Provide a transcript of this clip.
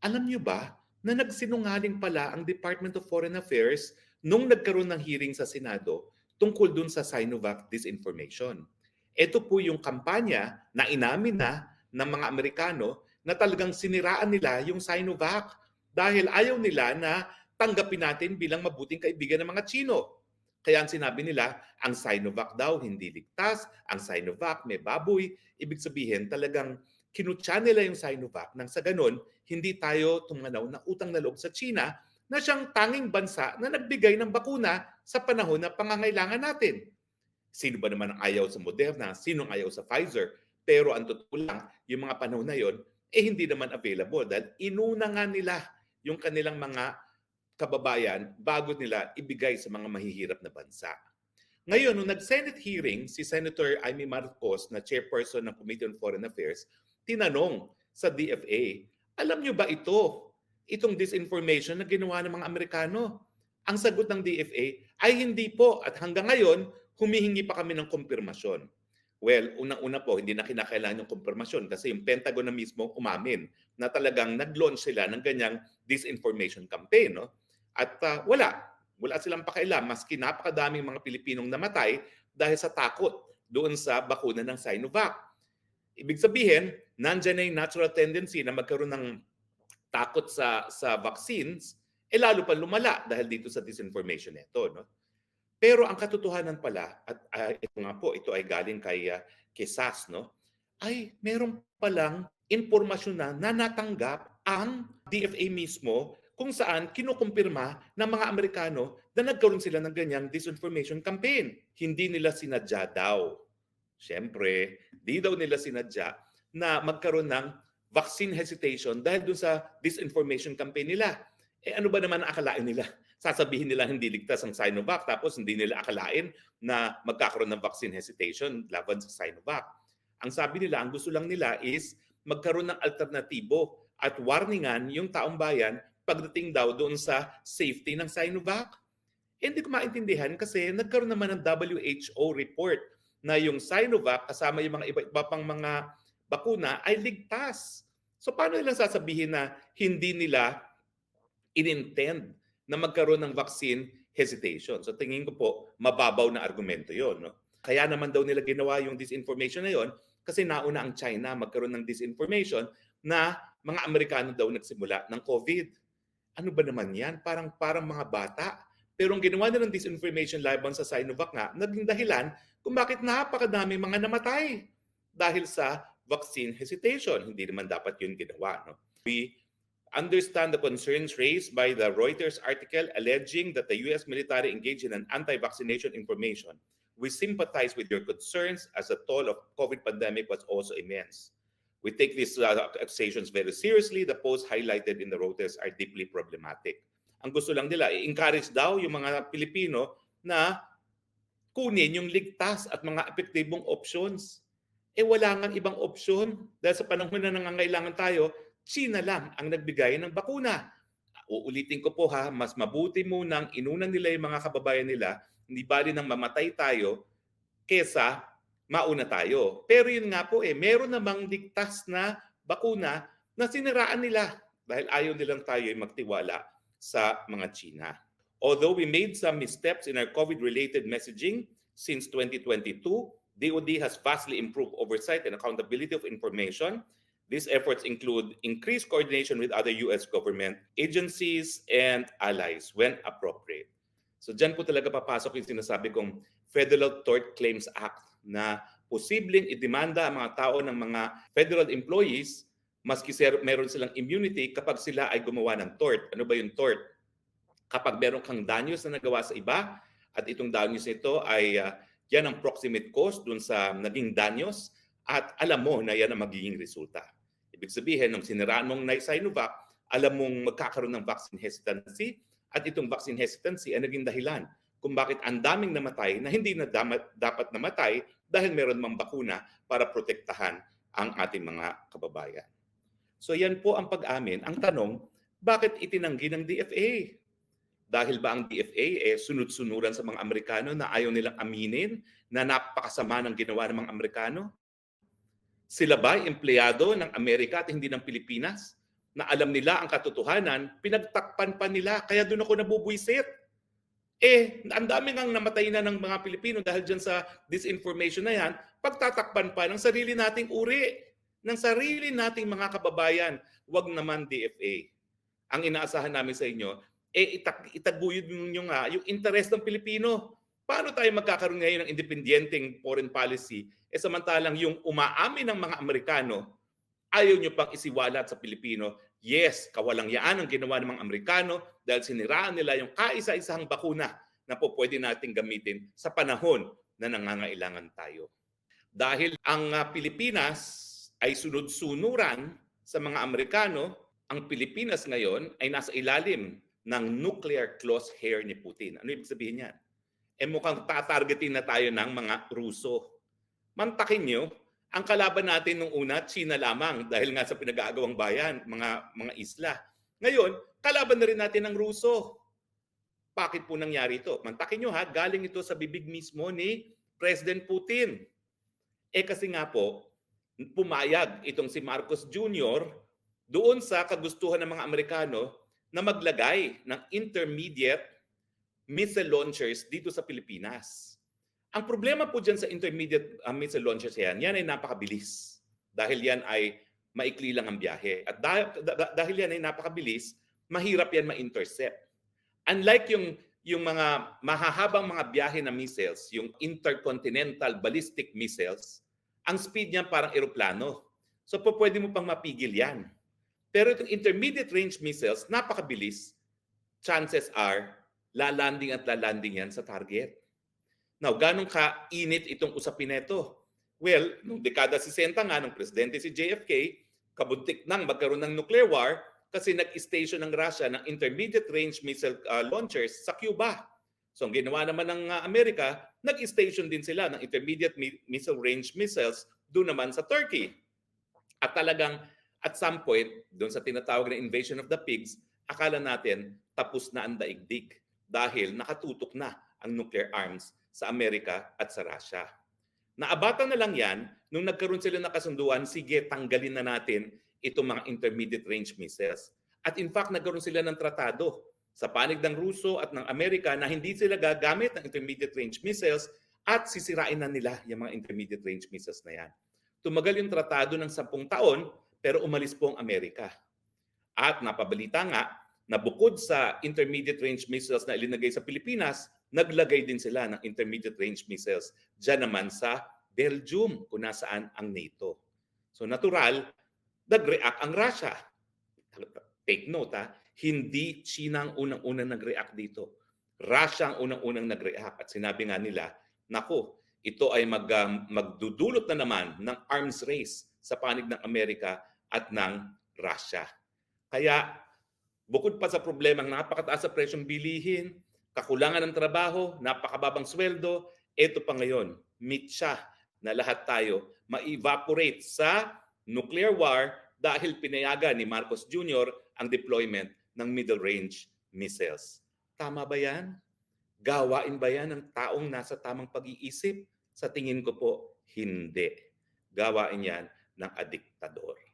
Alam niyo ba na nagsinungaling pala ang Department of Foreign Affairs nung nagkaroon ng hearing sa Senado tungkol dun sa Sinovac disinformation. Ito po yung kampanya na inamin na ng mga Amerikano na talagang siniraan nila yung Sinovac dahil ayaw nila na tanggapin natin bilang mabuting kaibigan ng mga Chino. Kaya ang sinabi nila, ang Sinovac daw hindi ligtas, ang Sinovac may baboy. Ibig sabihin talagang kinutya nila yung Sinovac nang sa ganun, hindi tayo tumanaw na utang na loob sa China na siyang tanging bansa na nagbigay ng bakuna sa panahon na pangangailangan natin. Sino ba naman ang ayaw sa Moderna? Sino ang ayaw sa Pfizer? Pero ang totoo lang, yung mga panahon na yon, eh hindi naman available dahil inuna nga nila yung kanilang mga kababayan bago nila ibigay sa mga mahihirap na bansa. Ngayon, nung nag-Senate hearing, si Senator Amy Marcos na chairperson ng Committee on Foreign Affairs, tinanong sa DFA, alam nyo ba ito, itong disinformation na ginawa ng mga Amerikano? Ang sagot ng DFA ay hindi po at hanggang ngayon, humihingi pa kami ng kumpirmasyon. Well, unang-una po, hindi na kinakailangan yung kumpirmasyon kasi yung Pentagon na mismo umamin na talagang nag-launch sila ng ganyang disinformation campaign. No? At uh, wala, wala silang pakailam maski napakadaming mga Pilipinong namatay dahil sa takot doon sa bakuna ng Sinovac. Ibig sabihin, nandyan na yung natural tendency na magkaroon ng takot sa sa vaccines, eh lalo pa lumala dahil dito sa disinformation nito. No? Pero ang katotohanan pala, at uh, ito nga po, ito ay galing kay, uh, kay SAS, no? ay meron palang impormasyon na, na natanggap ang DFA mismo kung saan kinukumpirma ng mga Amerikano na nagkaroon sila ng ganyang disinformation campaign. Hindi nila sinadya daw. Siyempre, di daw nila sinadya na magkaroon ng vaccine hesitation dahil dun sa disinformation campaign nila. Eh ano ba naman ang akalain nila? Sasabihin nila hindi ligtas ang Sinovac tapos hindi nila akalain na magkakaroon ng vaccine hesitation laban sa Sinovac. Ang sabi nila, ang gusto lang nila is magkaroon ng alternatibo at warningan yung taong bayan pagdating daw doon sa safety ng Sinovac. Eh, hindi ko maintindihan kasi nagkaroon naman ng WHO report na yung Sinovac kasama yung mga iba-iba pang mga bakuna ay ligtas. So paano nila sasabihin na hindi nila inintend na magkaroon ng vaccine hesitation? So tingin ko po, mababaw na argumento yon. No? Kaya naman daw nila ginawa yung disinformation na yon kasi nauna ang China magkaroon ng disinformation na mga Amerikano daw nagsimula ng COVID. Ano ba naman yan? Parang, parang mga bata. Pero ang ginawa nila ng disinformation laban sa Sinovac nga, naging dahilan kung bakit napakadami mga namatay dahil sa vaccine hesitation. Hindi naman dapat yun ginawa. No? We understand the concerns raised by the Reuters article alleging that the U.S. military engaged in an anti-vaccination information. We sympathize with your concerns as the toll of COVID pandemic was also immense. We take these uh, accusations very seriously. The posts highlighted in the Reuters are deeply problematic. Ang gusto lang nila, i-encourage daw yung mga Pilipino na kunin yung ligtas at mga epektibong options. Eh wala nga ibang opsyon dahil sa panahon na nangangailangan tayo, China lang ang nagbigay ng bakuna. Uulitin ko po ha, mas mabuti munang inunan nila yung mga kababayan nila, hindi bali nang mamatay tayo, kesa mauna tayo. Pero yun nga po eh, meron namang ligtas na bakuna na siniraan nila dahil ayaw nilang tayo ay magtiwala sa mga China. Although we made some missteps in our COVID-related messaging since 2022, DOD has vastly improved oversight and accountability of information. These efforts include increased coordination with other U.S. government agencies and allies when appropriate. So dyan po talaga papasok yung sinasabi kong Federal Tort Claims Act na posibleng idemanda ang mga tao ng mga federal employees maski sir, meron silang immunity kapag sila ay gumawa ng tort. Ano ba yung tort? Kapag meron kang danyos na nagawa sa iba at itong danyos nito ay uh, yan ang proximate cause dun sa naging danyos at alam mo na yan ang magiging resulta. Ibig sabihin, nung siniraan mong Sinovac, alam mong magkakaroon ng vaccine hesitancy at itong vaccine hesitancy ay naging dahilan kung bakit ang daming namatay na hindi na dapat, dapat namatay dahil meron mang bakuna para protektahan ang ating mga kababayan. So yan po ang pag-amin. Ang tanong, bakit itinanggi ng DFA? Dahil ba ang DFA eh sunod-sunuran sa mga Amerikano na ayaw nilang aminin na napakasama ng ginawa ng mga Amerikano? Sila ba empleyado ng Amerika at hindi ng Pilipinas? na alam nila ang katotohanan, pinagtakpan pa nila. Kaya doon ako nabubwisit. Eh, ang dami ngang namatay na ng mga Pilipino dahil dyan sa disinformation na yan, pagtatakpan pa ng sarili nating uri, ng sarili nating mga kababayan. Huwag naman DFA. Ang inaasahan namin sa inyo, eh itag itaguyod ninyo nga yung interest ng Pilipino. Paano tayo magkakaroon ngayon ng independyenteng foreign policy eh samantalang yung umaamin ng mga Amerikano ayaw nyo pang isiwalat sa Pilipino. Yes, kawalangyaan ang ginawa ng mga Amerikano dahil siniraan nila yung kaisa-isahang bakuna na po pwede nating gamitin sa panahon na nangangailangan tayo. Dahil ang uh, Pilipinas ay sunod-sunuran sa mga Amerikano, ang Pilipinas ngayon ay nasa ilalim ng nuclear clause hair ni Putin. Ano ibig sabihin yan? Eh mukhang tatargetin na tayo ng mga Ruso. Mantakin nyo, ang kalaban natin nung una, China lamang dahil nga sa pinag-aagawang bayan, mga mga isla. Ngayon, kalaban na rin natin ang Ruso. Bakit po nangyari ito? Mantakin nyo ha, galing ito sa bibig mismo ni President Putin. Eh kasi nga po, pumayag itong si Marcos Jr. doon sa kagustuhan ng mga Amerikano na maglagay ng intermediate missile launchers dito sa Pilipinas. Ang problema po dyan sa intermediate uh, missile launchers yan, yan ay napakabilis. Dahil yan ay maikli lang ang biyahe. At dahil, dahil yan ay napakabilis, mahirap yan ma-intercept. Unlike yung yung mga mahahabang mga biyahe na missiles, yung intercontinental ballistic missiles, ang speed niyan parang eroplano. So po pwede mo pang mapigil yan. Pero itong intermediate range missiles, napakabilis. Chances are, lalanding at lalanding yan sa target. Now, ganong ka-init itong usapin nito? Well, noong dekada 60 nga, nung presidente si JFK, kabuntik nang magkaroon ng nuclear war kasi nag-station ng Russia ng intermediate range missile uh, launchers sa Cuba. So ang ginawa naman ng uh, Amerika, nag-station din sila ng intermediate mi- missile range missiles doon naman sa Turkey. At talagang at some point, doon sa tinatawag na invasion of the pigs, akala natin tapos na ang daigdig dahil nakatutok na ang nuclear arms sa Amerika at sa Russia. Naabatan na lang yan nung nagkaroon sila ng kasunduan, sige, tanggalin na natin itong mga intermediate range missiles. At in fact, nagkaroon sila ng tratado sa panig ng Ruso at ng Amerika na hindi sila gagamit ng intermediate range missiles at sisirain na nila yung mga intermediate range missiles na yan. Tumagal yung tratado ng sampung taon pero umalis po ang Amerika. At napabalita nga na bukod sa intermediate range missiles na ilinagay sa Pilipinas, naglagay din sila ng intermediate range missiles dyan naman sa Belgium kung nasaan ang NATO. So natural, nag-react ang Russia. Take note ha, hindi China ang unang-unang nag-react dito. Russia ang unang-unang nag-react at sinabi nga nila, nako, ito ay mag, um, magdudulot na naman ng arms race sa panig ng Amerika at ng Russia. Kaya bukod pa sa problema ng napakataas sa presyong bilihin, kakulangan ng trabaho, napakababang sweldo, ito pa ngayon, mitsa na lahat tayo ma-evaporate sa nuclear war dahil pinayagan ni Marcos Jr. ang deployment ng middle range missiles. Tama ba yan? Gawain ba yan ng taong nasa tamang pag-iisip? Sa tingin ko po, hindi. Gawain yan ng adiktador.